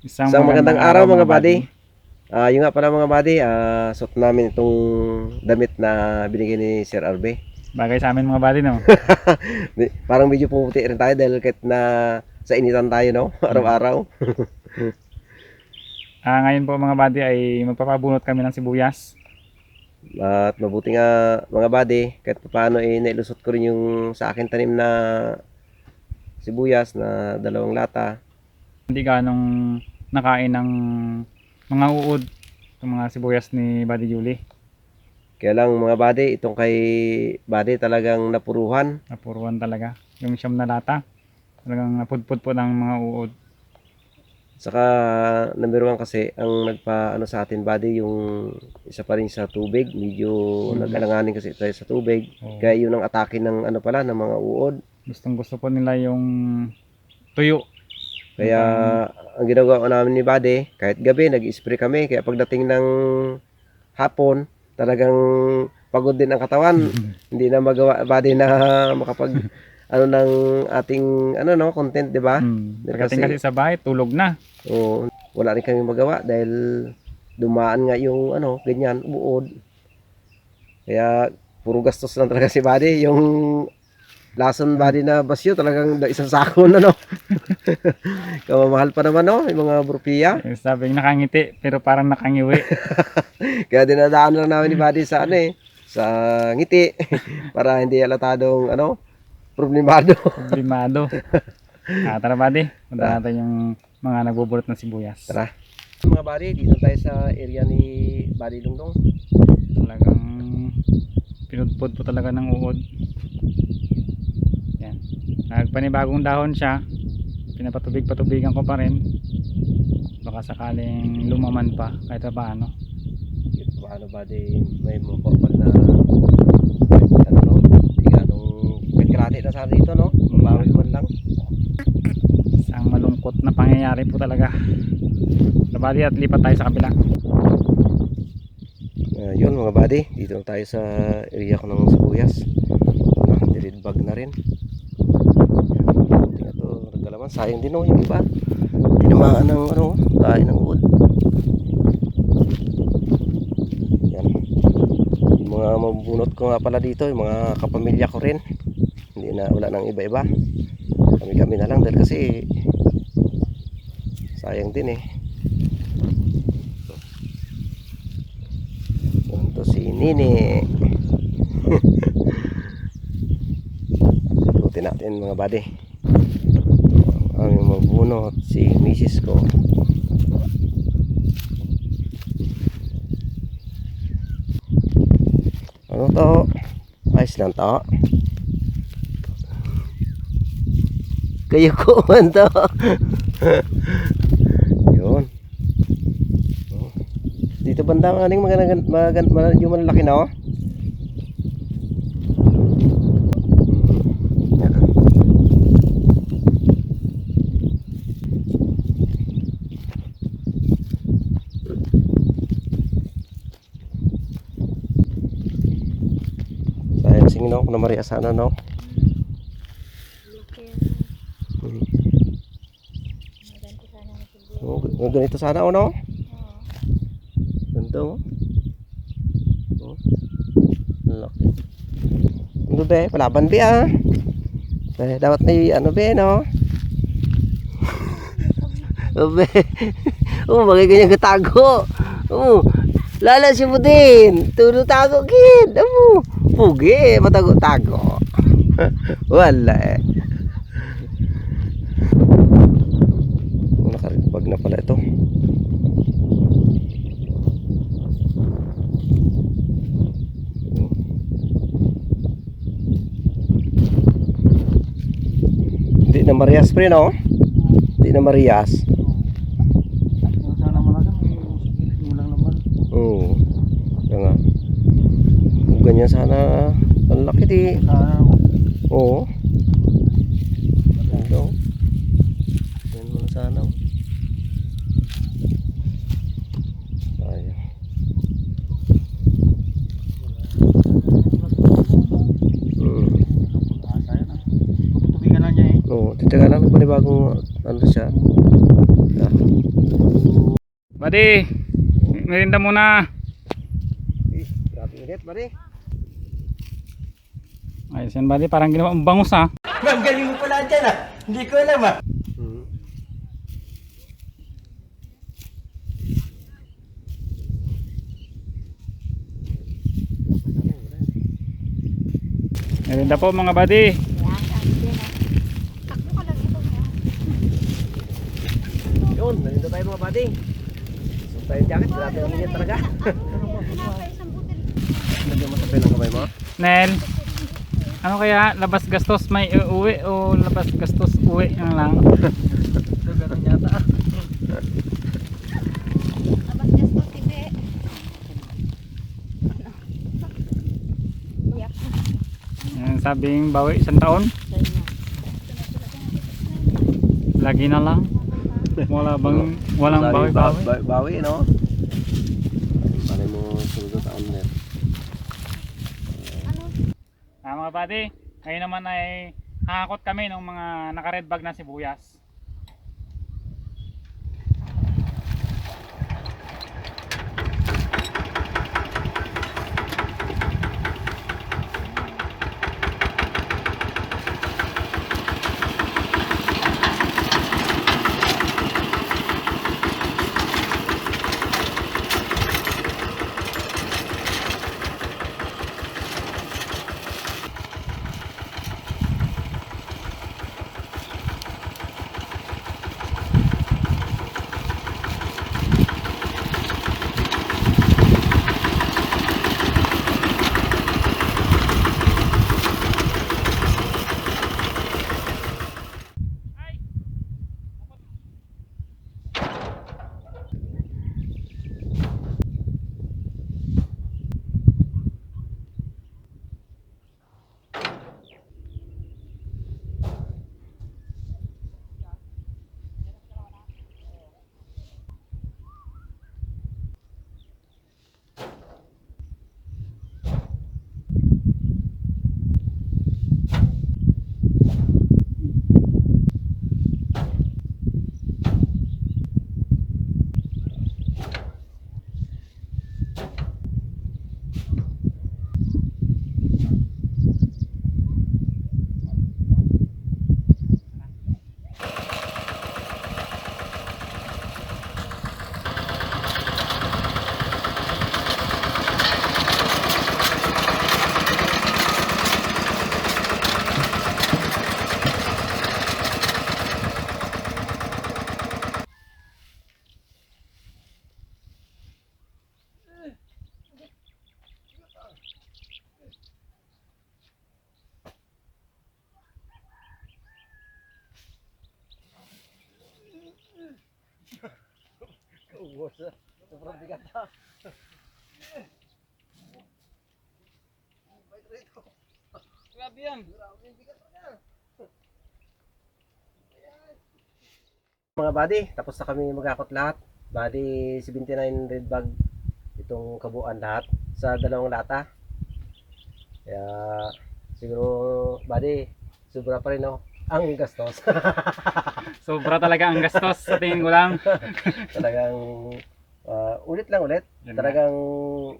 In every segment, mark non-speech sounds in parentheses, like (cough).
Isang, Isang magandang araw mga buddy. Ah, yung nga pala mga buddy, ah, suot namin itong damit na binigay ni Sir RB. Bagay sa amin mga buddy, no? (laughs) Di- Parang medyo pumuti rin tayo dahil kahit na sa initan tayo, no? (laughs) Araw-araw. (laughs) Ah, ngayon po mga buddy ay magpapabunot kami ng sibuyas. At mabuti nga mga buddy, kahit paano eh, nailusot ko rin yung sa akin tanim na sibuyas na dalawang lata. Hindi ganong nakain ng mga uod ng mga sibuyas ni Buddy Julie. Kaya lang mga buddy, itong kay buddy talagang napuruhan. Napuruan talaga. Yung siyam na lata. Talagang napudpud po ng mga uod. Saka number one kasi ang nagpa ano sa atin buddy yung isa pa rin sa tubig medyo Mm. nag-alanganin kasi tayo sa tubig Oo. kaya yun ang atake ng ano pala ng mga uod Gustong gusto po nila yung tuyo. Kaya ang ginagawa namin ni buddy kahit gabi nag-spray kami kaya pagdating ng hapon talagang pagod din ang katawan (laughs) hindi na magawa buddy na (laughs) makapag ano ng ating ano no content di ba Hmm. Kasi- kasi sa bahay, tulog na. O wala rin kami magawa dahil dumaan nga yung ano, ganyan, buod. Kaya puro gastos lang talaga si Buddy. Yung lason Buddy na basyo talagang isang sako na no. (laughs) Kamamahal pa naman no, yung mga burpiya. Eh, Sabing nakangiti, pero parang nakangiwi. (laughs) Kaya dinadaan lang namin ni Buddy sa ano eh, sa ngiti (laughs) para hindi alatadong ano, problemado. Problemado. Ah, tara buddy. Punta natin yung mga nagbubulot ng sibuyas. Tara. Mga Buddy, dito tayo sa area ni Buddy Lungdong. Talagang pinudpod po talaga ng uod. Yan. Nagpanibagong dahon siya. Pinapatubig-patubigan ko pa rin. Baka sakaling lumaman pa kahit pa paano. Ito paano ba di may mapapal na ano no? Di ganong pagkrate na sana dito no? Mabawi man lang. Isang malungkot na pangyayari po talaga. Labadi at lipat tayo sa kabila. Uh, yun mga buddy, dito tayo sa area ko ng sibuyas. Na, dirid bag na rin. Sayang din no, yung iba. Tinamaan ng ano, kain ng wood. Yan. Yung mga mabunot ko nga pala dito, yung mga kapamilya ko rin. Hindi na, wala nang iba-iba. Kami-kami na lang dahil kasi sayang din eh. Ito si Nini. (laughs) Ikutin natin mga buddy. Magbunot si Mrs. ko. Ano to? Ayos lang to. Kayo ko man to. Yun. Oh. Dito banda ang aning mga, mga yung malalaki na oh. Mm. Yan. No, kung na Maria sana no. Mm. Oh, ganito sana oh no. Ganito oh. Oh. Laki. Ano be? Palaban be ah. Eh, dapat may ano be no? (laughs) Oh, be. (laughs) Oh, bagay ganyan katago. Oh. Lala si mo din. Tulo tago kid. Oh. Pugi, matago-tago. Wala eh. Nakaribag na pala ito. Hindi na Marias pre no? Hindi na Marias. Sana malaga, may lang naman. Oo. Kaya nga. Kung ganyan sana ang laki di. Sana Oo. Ito. Yan mo na sana. oh. Sayang. Hmm. Tubigan lang niya eh. Oo. Titaga lang. Panibagong ano siya. Ah. Buddy, merinda muna. Eh, grabe init, buddy. Ayos yan buddy, parang ginawa mong bangus ha. Ma'am, galing mo pala dyan ah. Hindi ko alam ah. Hmm. Merinda po mga buddy. Yun, nandito tayo mga buddy. Suot tayo yung jacket, grabe ang init talaga. Sa pen ang kamay mo. Nel, ano kaya labas gastos may uuwi o labas gastos uwi na lang? (laughs) Ito, ganun yata. Yan, sabing bawi isang taon. Lagi na lang. Wala bang walang Sabi, bawi ba- bawi. ba- Bawi, no? Paano mo sunod sa taon net? Ah, mga buddy, ngayon naman ay hakot kami ng mga naka-red bag na sibuyas. Sobrang bigat na. Grabe yan. Mga buddy, tapos na kami magakot lahat. Buddy, 79 red bag itong kabuuan lahat sa dalawang lata. Kaya siguro buddy, sobra pa rin no. Ang gastos. (laughs) Sobra talaga ang gastos sa tingin ko lang. (laughs) Talagang ah, ulit lang ulit. Yun Talagang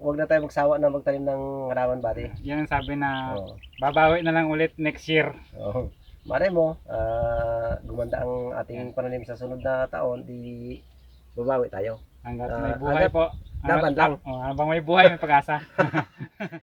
wag na tayo magsawa na magtanim ng halaman buddy. Yan ang sabi na Oo. babawi na lang ulit next year. Oo. Mare mo, ah, gumanda ang ating pananim sa sunod na taon, di babawi tayo. Hanggat Ah, may buhay hanggat po. laban lang. Oh, habang may buhay, may pag-asa. (laughs)